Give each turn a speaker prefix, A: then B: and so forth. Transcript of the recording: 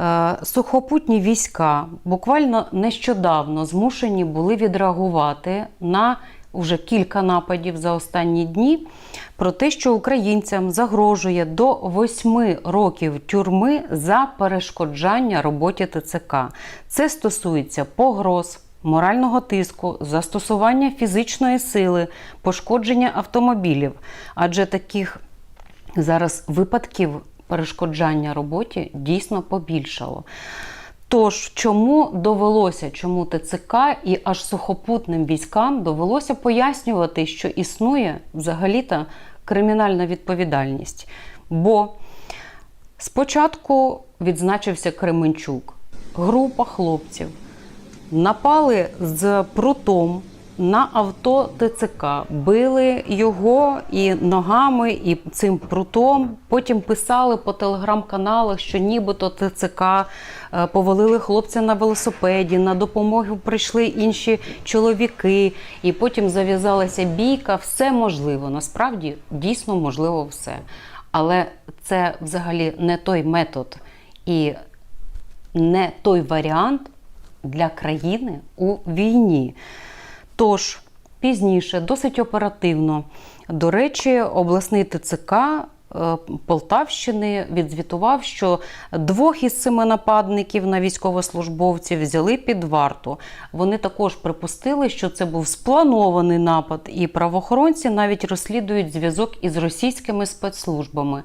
A: Е, Сухопутні війська буквально нещодавно змушені були відреагувати на вже кілька нападів за останні дні про те, що українцям загрожує до 8 років тюрми за перешкоджання роботі ТЦК. Це стосується погроз. Морального тиску, застосування фізичної сили, пошкодження автомобілів, адже таких зараз випадків перешкоджання роботі дійсно побільшало. Тож, чому довелося, чому ТЦК і аж сухопутним військам довелося пояснювати, що існує взагалі-то кримінальна відповідальність? Бо спочатку відзначився Кременчук, група хлопців напали з прутом на авто ТЦК, били його і ногами, і цим прутом. Потім писали по телеграм-каналах, що нібито ТЦК е, повалили хлопця на велосипеді, на допомогу прийшли інші чоловіки, і потім зав'язалася бійка. Все можливо. Насправді дійсно можливо все. Але це взагалі не той метод і не той варіант для країни у війні. Тож пізніше, досить оперативно, до речі, обласний ТЦК е, Полтавщини відзвітував, що двох із семи нападників на військовослужбовців взяли під варту. Вони також припустили, що це був спланований напад, і правоохоронці навіть розслідують зв'язок із російськими спецслужбами.